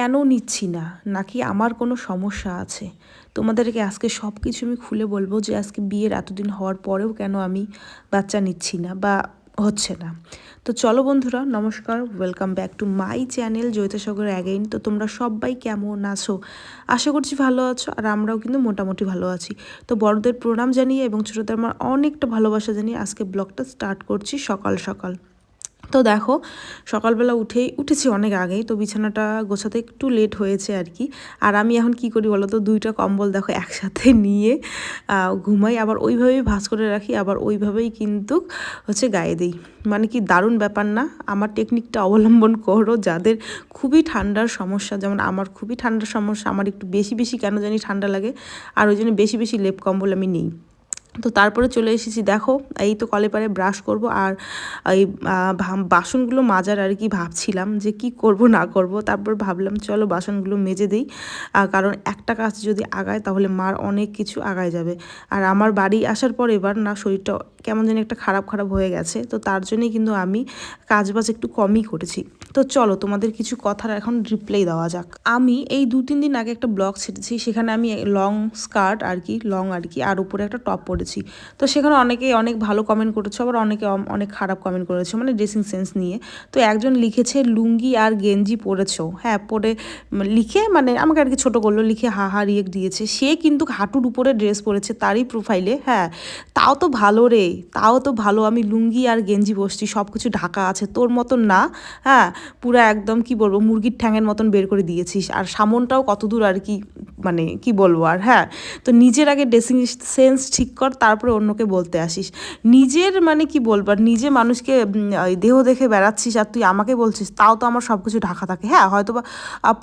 কেন নিচ্ছি না? নাকি আমার কোনো সমস্যা আছে? তোমাদেরকে আজকে সব কিছু আমি খুলে বলব যে আজকে বিয়ের এতদিন হওয়ার পরেও কেন আমি বাচ্চা নিচ্ছি না বা হচ্ছে না। তো চলো বন্ধুরা, নমস্কার welcome back to my channel জৈতসাগর again তো তোমরা সবাই কেমন আছো? আশা করছি ভালো আছো, আর আমরাও কিন্তু মোটামুটি ভালো আছি। তো বড়দের প্রণাম জানিয়ে এবং ছোটোদের আমার অনেকটা ভালোবাসা জানিয়ে আজকে ব্লগটা স্টার্ট করছি সকাল সকাল। তো দেখো, সকালবেলা উঠেই, উঠেছি অনেক আগেই, তো বিছানাটা গোছাতে একটু লেট হয়েছে আর কি। আর আমি এখন কি করি বলো তো দুইটা কম্বল দেখো একসাথে নিয়ে ঘুমাই। আবার ওইভাবেই ভাজ করে রাখি, আবার ওইভাবেই কিন্তু হচ্ছে গায়ে দিই। মানে কি দারুণ ব্যাপার না? আমার টেকনিকটা অবলম্বন করো, যাদের খুবই ঠান্ডার সমস্যা, যেমন আমার খুবই ঠান্ডার সমস্যা, আমার একটু বেশি বেশি কেন জানি ঠান্ডা লাগে, আর ওই জন্য বেশি বেশি লেপ কম্বল আমি নিই। তো তারপরে চলে এসেছি, দেখো, এই তো কলে পারে ব্রাশ করব আর এই বাসনগুলো মাজার আর কি ভাবছিলাম যে কি করব, না করব। তারপর ভাবলাম, চলো বাসনগুলো মেজে দিই। কারণ একটা কাজ যদি আগায়, তাহলে মার অনেক কিছু আগায় যাবে। আর আমার বাড়ি আসার পর এবার না শরীরটা কেমন যেন একটা খারাপ খারাপ হয়ে গেছে। তো তার জন্যই কিন্তু আমি কাজ বাজ একটু কমই করেছি। তো চলো, তোমাদের কিছু কথার এখন রিপ্লাই দেওয়া যাক। আমি এই দু তিন দিন আগে একটা ব্লগ ছেড়েছি, সেখানে আমি লং স্কার্ট আর কি লং আর কি, আর উপরে একটা টপ পরেছি। তো সেখানে অনেকে অনেক ভালো কমেন্ট করেছে, আবার অনেকে অনেক খারাপ কমেন্ট করেছে মানে ড্রেসিং সেন্স নিয়ে। তো একজন লিখেছে, লুঙ্গি আর গেঞ্জি পরেছো। হ্যাঁ পরে লিখে মানে আমাকে আর কি ছোটো করল, লিখে হা হা রিয়েক দিয়েছে। সে কিন্তু হাঁটুর উপরে ড্রেস পরেছে তারই প্রোফাইলে হ্যাঁ। তাও তো ভালো রে, তাও তো ভালো, আমি লুঙ্গি আর গেঞ্জি বসছি সব কিছু ঢাকা আছে, তোর মতন না। হ্যাঁ পুরো একদম কি বলব, মুরগির ঠ্যাঙের মতন বের করে দিয়েছিস। আর সামনটাও কত দূর আর কি মানে কি বলব আর হ্যাঁ। তো নিজের আগে ড্রেসিং সেন্স ঠিক কর তারপরে অন্যকে বলতে আসিস। নিজের মানে কি বলব, আর নিজে মানুষকে দেহ দেখে বেড়াচ্ছিস আর তুই আমাকে বলছিস, তাও তো আমার সব কিছু ঢাকা থাকে। হ্যাঁ হয়তো বা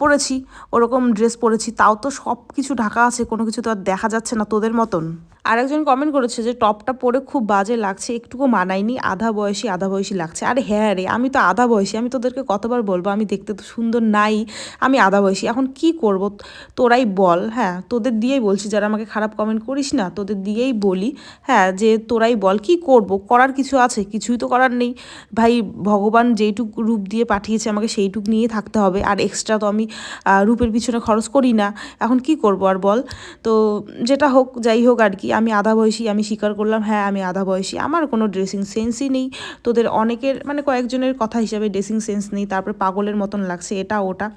পরেছি ওরকম ড্রেস পরেছি তাও তো সব কিছু ঢাকা আছে, কোনো কিছু তো আর দেখা যাচ্ছে না তোদের মতন। আরেকজন কমেন্ট করেছে যে, টপটা পরে খুব বাজে লাগছে, একটুকু মানায়নি, আধা বয়সী আধা বয়সী লাগছে। আরে হ্যাঁ রে, আমি তো আধা বয়সী, আমি তোদেরকে কতবার বলব, আমি দেখতে তো সুন্দর নাই, আমি আধা বয়সী, এখন কি করব? তোরাই বল হ্যাঁ তোদের দিয়েই বলছি, যারা আমাকে খারাপ কমেন্ট করিস না, তোদের দিয়েই বলি। হ্যাঁ যে তোরাই বল কি করব, করার কিছু আছে, কিছুই তো করার নেই। ভাই, ভগবান যেইটুক রূপ দিয়ে পাঠিয়েছে আমাকে সেইটুক নিয়ে থাকতে হবে, আর এক্সট্রা তো আমি রূপের পিছনে খরচ করি না। এখন কি করব আর বল? তো যেটা হোক, যাই হোক আর কি, আমি আধা বয়সী, আমি স্বীকার করলাম হ্যাঁ আমি আধা বয়সী, আমার কোনো ড্রেসিং সেন্সই নেই। তোদের অনেকের মানে কয়েকজনের কথা হিসাবে ড্রেসিং সেন্স নেই, তারপরে পাগলের মতন লাগছে, এটা, ওটা।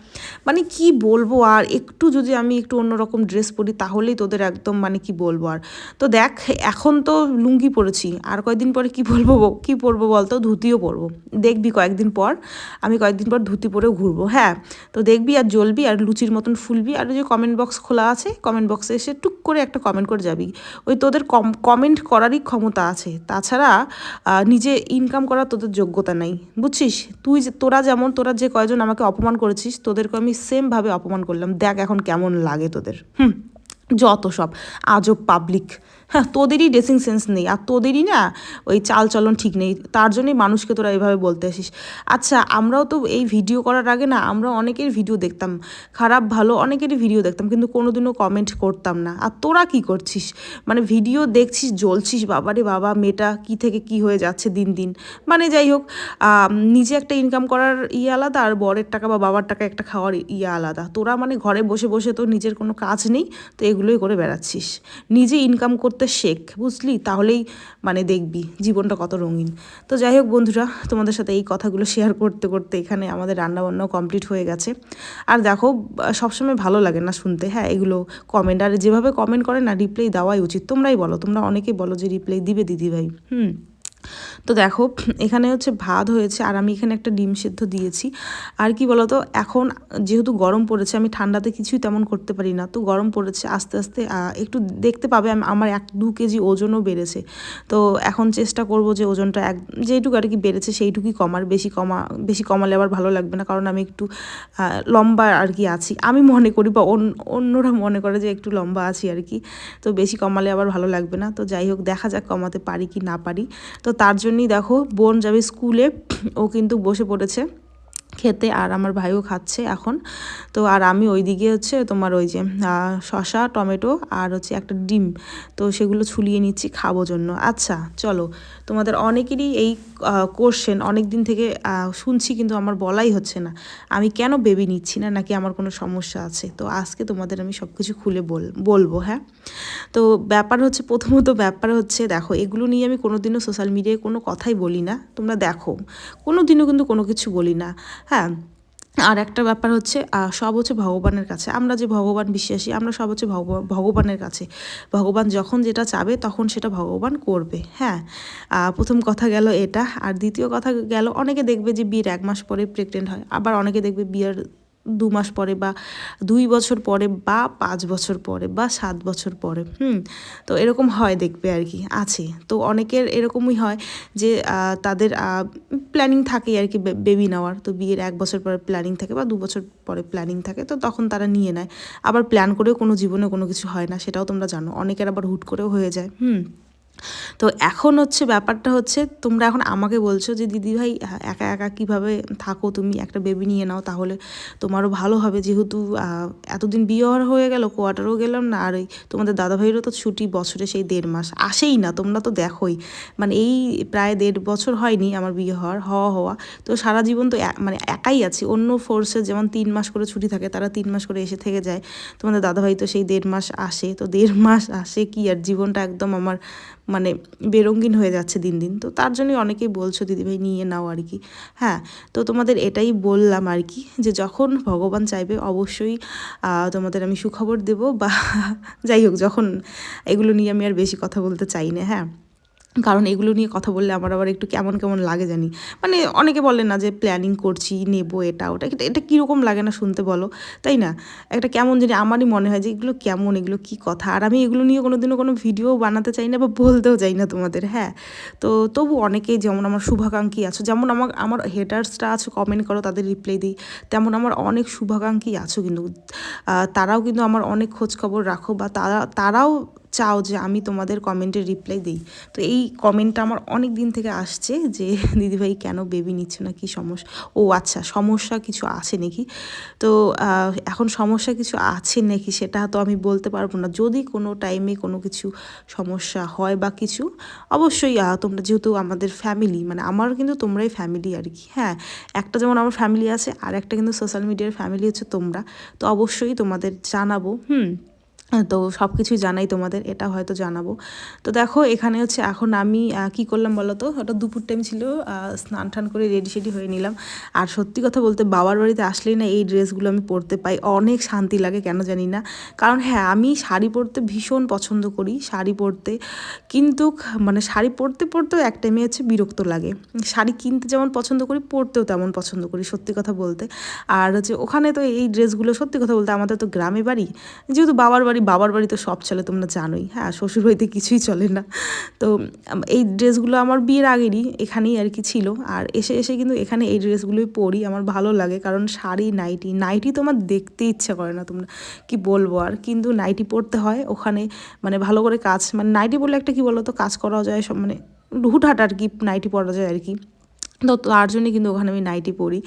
মানে কি বলব আর, একটু যদি আমি একটু অন্যরকম ড্রেস পরি, তাহলেই তোদের একদম মানে কি বলব আর। তো দেখ এখন তো লুঙ্গি পরেছি। আর কয়েকদিন পরে কি বলব কি পরবো বলতো? ধুতিও পরবো। দেখবি কয়েকদিন পর, আমি কয়েকদিন পর ধুতি পরেও ঘুরবো হ্যাঁ? তো দেখবি আর জ্বলবি আর লুচির মতন ফুলবি আর ওই যে কমেন্ট বক্স খোলা আছে কমেন্ট বক্সে এসে টুক করে একটা কমেন্ট করে যাবি। ওই তোদের কম কমেন্ট করারই ক্ষমতা আছে। তাছাড়া নিজে ইনকাম করার তোদের যোগ্যতা নাই। বুঝছিস? তুই যে, তোরা যেমন, তোরা যে কয়জন আমাকে অপমান করেছিস তোদেরকে আমি সেমভাবে অপমান করলাম। দেখ এখন কেমন লাগে তোদের। হুম? যত সব। আজব পাবলিক হ্যাঁ তোদেরই ড্রেসিং সেন্স নেই আর তোদেরই না ওই চাল চলন ঠিক নেই। তার জন্যই মানুষকে তোরা এভাবে বলতে আসিস। আচ্ছা আমরাও তো এই ভিডিও করার আগে না আমরা অনেকের ভিডিও দেখতাম। খারাপ, ভালো অনেকেরই ভিডিও দেখতাম কিন্তু কোনোদিনও কমেন্ট করতাম না। আর তোরা কি করছিস? মানে ভিডিও দেখছিস, জ্বলছিস, বাবারে বাবা, মেয়েটা কি থেকে কি হয়ে যাচ্ছে দিন দিন। মানে যাই হোক নিজে একটা ইনকাম করার ইয়ে আলাদা আর বরের টাকা বা বাবার টাকা একটা খাওয়ার ইয়ে আলাদা। তোরা মানে ঘরে বসে বসে তো নিজের কোনো কাজ নেই, তো এগুলোই করে বেড়াচ্ছিস। নিজে ইনকাম করতে করতে শেখ, বুঝলি? তাহলেই মানে দেখবি জীবনটা কত রঙিন। তো যাই হোক বন্ধুরা, তোমাদের সাথে এই কথাগুলো শেয়ার করতে করতে এখানে আমাদের রান্নাবান্নাও কমপ্লিট হয়ে গেছে। আর দেখো, সবসময় ভালো লাগে না শুনতে হ্যাঁ? এগুলো কমেন্ট আর যেভাবে কমেন্ট করে না রিপ্লাই দেওয়াই উচিত। তোমরাই বলো, তোমরা অনেকেই বলো যে রিপ্লাই দিবে দিদিভাই, হুম? তো দেখো, এখানে হচ্ছে ভাত হয়েছে আর আমি এখানে একটা ডিম সেদ্ধ দিয়েছি। আর কি বলতো, এখন যেহেতু গরম পড়েছে, আমি ঠান্ডাতে কিছুই তেমন করতে পারি না। তো গরম পড়েছে আস্তে আস্তে একটু দেখতে পাবে আমার এক দু কেজি ওজনও বেড়েছে। তো এখন চেষ্টা করব যে ওজনটা এক, যেইটুকু আর কি বেড়েছে সেইটুকুই কমার। বেশি কমা, বেশি কমালে আবার ভালো লাগবে না, কারণ আমি একটু লম্বা আর কি আছি। আমি মনে করি বা অন্যরা মনে করে যে একটু লম্বা আছি আর কি। তো বেশি কমালে আবার ভালো লাগবে না। তো যাই হোক, দেখা যাক কমাতে পারি কি না পারি। তো তার জন্যই দেখো বোন যাবে স্কুলে ও কিন্তু বসে পড়েছে। খেতে আর আমার ভাইও খাচ্ছে এখন। তো আর আমি ওই দিকে হচ্ছে তোমার ওই যে শশা টমেটো আর হচ্ছে একটা ডিম। তো সেগুলো ছুলিয়ে নিচ্ছি খাব জন্য। আচ্ছা চলো, তোমাদের অনেকেরই এই কোশ্চেন অনেক দিন থেকে শুনছি কিন্তু আমার বলাই হচ্ছে না। আমি কেন বেবি নিচ্ছি না নাকি আমার কোনো সমস্যা আছে? তো আজকে তোমাদের আমি সব কিছু খুলে বল, বলব হ্যাঁ? তো ব্যাপার হচ্ছে, প্রথমত ব্যাপার হচ্ছে, দেখো, এগুলো নিয়ে আমি কোনোদিনও সোশ্যাল মিডিয়ায় কোনো কথাই বলি না। তোমরা দেখো কোনো দিনও কিন্তু কোনো কিছু বলি না। হ্যাঁ আর একটা ব্যাপার হচ্ছে সব হচ্ছে ভগবানের কাছে। আমরা যে ভগবান বিশ্বাসী, আমরা সব হচ্ছে ভগবা- ভগবানের কাছে। ভগবান যখন যেটা চাবে, তখন সেটা ভগবান করবে। হ্যাঁ প্রথম কথা গেল এটা। আর দ্বিতীয় কথা গেল, অনেকে দেখবে যে বিয়ের এক মাস পরে প্রেগনেন্ট হয়। আবার অনেকে দেখবে বিয়ের দু মাস পরে বা দুই বছর পরে বা পাঁচ বছর পরে বা সাত বছর পরে। হুম, তো এরকম হয় দেখবে আর কি, আছে। তো অনেকের এরকমই হয় যে তাদের প্ল্যানিং থাকেই আর কি বেবি নেওয়ার। তো বিয়ের এক বছর পরে প্ল্যানিং থাকে বা দু বছর পরে প্ল্যানিং থাকে, তো তখন তারা নিয়ে নেয়। আবার প্ল্যান করেও কোনো জীবনে কোনো কিছু হয় না, সেটাও তোমরা জানো। অনেকের আবার হুট করেও হয়ে যায়। হুম। তো এখন হচ্ছে ব্যাপারটা হচ্ছে, তোমরা এখন আমাকে বলছো যে, দিদি ভাই একা একা কীভাবে থাকো? তুমি একটা বেবি নিয়ে নাও, তাহলে তোমারও ভালো হবে। যেহেতু এতদিন বিয়ে হওয়ার হয়ে গেল, কোয়ার্টারও গেলাম না, আর এই তোমাদের দাদা ভাইয়েরও তো ছুটি বছরে সেই দেড় মাস। আসেই না, তোমরা তো দেখোই। মানে এই প্রায় দেড় বছর হয়নি আমার বিয়ে হওয়ার, হওয়া হওয়া। তো সারা জীবন তো মানে একাই আছি। অন্য ফোর্সে যেমন তিন মাস করে ছুটি থাকে, তারা তিন মাস করে এসে থেকে যায়। তোমাদের দাদাভাই তো সেই দেড় মাস আসে। তো দেড় মাস আসে কি? আর জীবনটা একদম আমার মানে বেরঙ্গিন হয়ে যাচ্ছে দিন দিন। তো তার জন্যই অনেকেই বলছো, দিদিভাই, নিয়ে নাও আর কি। হ্যাঁ তো তোমাদের এটাই বললাম আর কি, যে যখন ভগবান চাইবে অবশ্যই তোমাদের আমি সুখবর দেব বা যাই হোক, যখন এগুলো নিয়ে আমি আর বেশি কথা বলতে চাই না হ্যাঁ। কারণ এগুলো নিয়ে কথা বললে আমার আবার একটু কেমন কেমন লাগে জানি। মানে অনেকে বলে না যে প্ল্যানিং করছি, নেব এটা, ওটা, এটা এটা কীরকম লাগে না শুনতে বলো, তাই না? একটা কেমন জানি আমারই মনে হয় যে এগুলো কেমন, এগুলো কি কথা? আর আমি এগুলো নিয়ে কোনো দিনও কোনো ভিডিও বানাতে চাই না বা বলতেও চাই না তোমাদের হ্যাঁ? তো তবু অনেকেই যেমন আমার শুভাকাঙ্ক্ষী আছো, যেমন আমার আমার হেটার্সরা আছো কমেন্ট করো, তাদের রিপ্লাই দিই। তেমন আমার অনেক শুভাকাঙ্ক্ষী আছো কিন্তু তারাও কিন্তু আমার অনেক খোঁজখবর রাখো বা তারা, তারাও চাও যে আমি তোমাদের কমেন্টের রিপ্লাই দিই। তো এই কমেন্টটা আমার অনেক দিন থেকে আসছে যে দিদিভাই কেন বেবি নিচ্ছে না? কি সমস্যা? ও আচ্ছা সমস্যা কিছু আছে নাকি? তো এখন সমস্যা কিছু আছে নাকি সেটা তো আমি বলতে পারব না। যদি কোনো টাইমে কোনো কিছু সমস্যা হয় বা কিছু, অবশ্যই তোমরা যেহেতু আমাদের ফ্যামিলি মানে আমার কিন্তু তোমরাই ফ্যামিলি আর কি। হ্যাঁ একটা যেমন আমার ফ্যামিলি আছে, আর একটা কিন্তু সোশ্যাল মিডিয়ার ফ্যামিলি হচ্ছে তোমরা। তো অবশ্যই তোমাদের জানাব, হুম? তো সব কিছুই জানাই তোমাদের, এটা হয়তো জানাব। তো দেখো, এখানে হচ্ছে এখন আমি কি করলাম বলো তো? ওটা দুপুর টাইম ছিল স্নান টান করে রেডি সেডি হয়ে নিলাম। আর সত্যি কথা বলতে বাবার বাড়িতে আসলেই না এই ড্রেসগুলো আমি পরতে পাই। অনেক শান্তি লাগে, কেন জানি না? কারণ হ্যাঁ আমি শাড়ি পরতে ভীষণ পছন্দ করি, শাড়ি পরতে। কিন্তু মানে শাড়ি পরতে পরতেও এক টাইমে হচ্ছে বিরক্ত লাগে। শাড়ি কিনতে যেমন পছন্দ করি, পরতেও তেমন পছন্দ করি, সত্যি কথা বলতে। আর হচ্ছে ওখানে তো এই ড্রেসগুলো, সত্যি কথা বলতে আমাদের তো গ্রামে বাড়ি। যেহেতু বাবার বাড়ি বাবার বাড়ি তো সব চলে, তোমরা জানোই। হ্যাঁ শ্বশুর বাড়িতে কিছুই চলে না। তো এই ড্রেসগুলো আমার বিয়ের আগেরই, এখানেই আর কি ছিল। আর এসে এসে কিন্তু এখানে এই ড্রেসগুলোই পরি, আমার ভালো লাগে। কারণ শাড়ি, নাইটি নাইটি তো আমার দেখতে ইচ্ছা করে না তোমরা। কি বলব আর? কিন্তু নাইটি পরতে হয়, ওখানে মানে ভালো করে কাজ মানে নাইটি বললে একটা কি বলো তো কাজ করা যায়, সব মানে হুটহাট আর কি নাইটি পরা যায় আর কি। তো তার জন্য কিন্তু ওখানে আমি নাইটি পরি।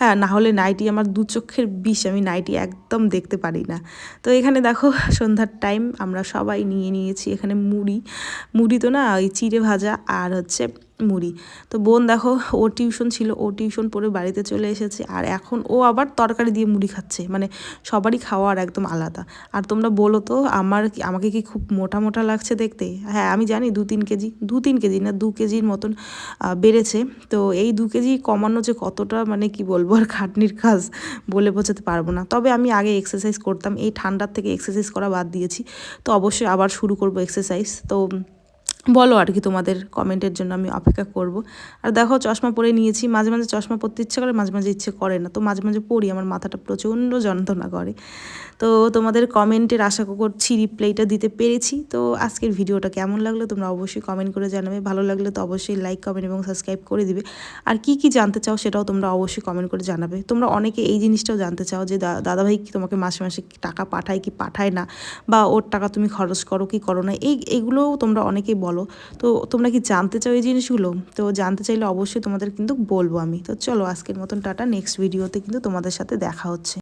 হ্যাঁ না হলে নাইটি আমার দু চক্ষের বিষ, আমি নাইটি একদম দেখতে পারি না। তো এখানে দেখো সন্ধ্যার টাইম আমরা সবাই নিয়ে নিয়েছি এখানে মুড়ি। মুড়ি তো না ওই চিড়ে ভাজা আর হচ্ছে মুড়ি। তো বোন দেখো ও টিউশন ছিল, ও টিউশন পড়ে বাড়িতে চলে এসেছে। আর এখন ও আবার তরকারি দিয়ে মুড়ি খাচ্ছে। মানে সবারই খাওয়ার একদম আলাদা। আর তোমরা বলো তো, আমার আমাকে কি খুব মোটা মোটা লাগছে দেখতে? হ্যাঁ আমি জানি দু তিন কেজি, দু তিন কেজি না, দু কেজির মতন বেড়েছে। তো এই দু কেজি কমানো যে কতটা মানে কি বলব, আর খাটনির কাজ বলে বোঝাতে পারব না। তবে আমি আগে এক্সারসাইজ করতাম। এই ঠান্ডার থেকে এক্সারসাইজ করা বাদ দিয়েছি। তো অবশ্যই আবার শুরু করব এক্সারসাইজ তো বলো আর কি তোমাদের কমেন্টের জন্য আমি অপেক্ষা করব। আর দেখো চশমা পরে নিয়েছি, মাঝে মাঝে চশমা পরতে ইচ্ছে করে, মাঝে মাঝে ইচ্ছে করে না। তো মাঝে মাঝে পড়ি আমার মাথাটা প্রচণ্ড যন্ত্রণা করে। তো তোমাদের কমেন্টের আশা করছি রিপ্লাইটা দিতে পেরেছি। তো আজকের ভিডিওটা কেমন লাগল তোমরা অবশ্যই কমেন্ট করে জানাবে। ভালো লাগলে তো অবশ্যই লাইক কমেন্ট এবং সাবস্ক্রাইব করে দিবে। আর কি কি জানতে চাও সেটাও তোমরা অবশ্যই কমেন্ট করে জানাবে। তোমরা অনেকে এই জিনিসটাও জানতে চাও যে দাদাভাই কি তোমাকে মাসে মাসে টাকা পাঠায় কি পাঠায় না? বা ওর টাকা তুমি খরচ করো কি করো না? এই এইগুলোও তোমরা অনেকেই বলো। তো তোমরা কি জানতে চাও এই জিনিসগুলো? তো জানতে চাইলে অবশ্যই তোমাদের কিন্তু বলব আমি। তো চলো আজকের মতন টাটা নেক্সট ভিডিওতে কিন্তু তোমাদের সাথে দেখা হচ্ছে।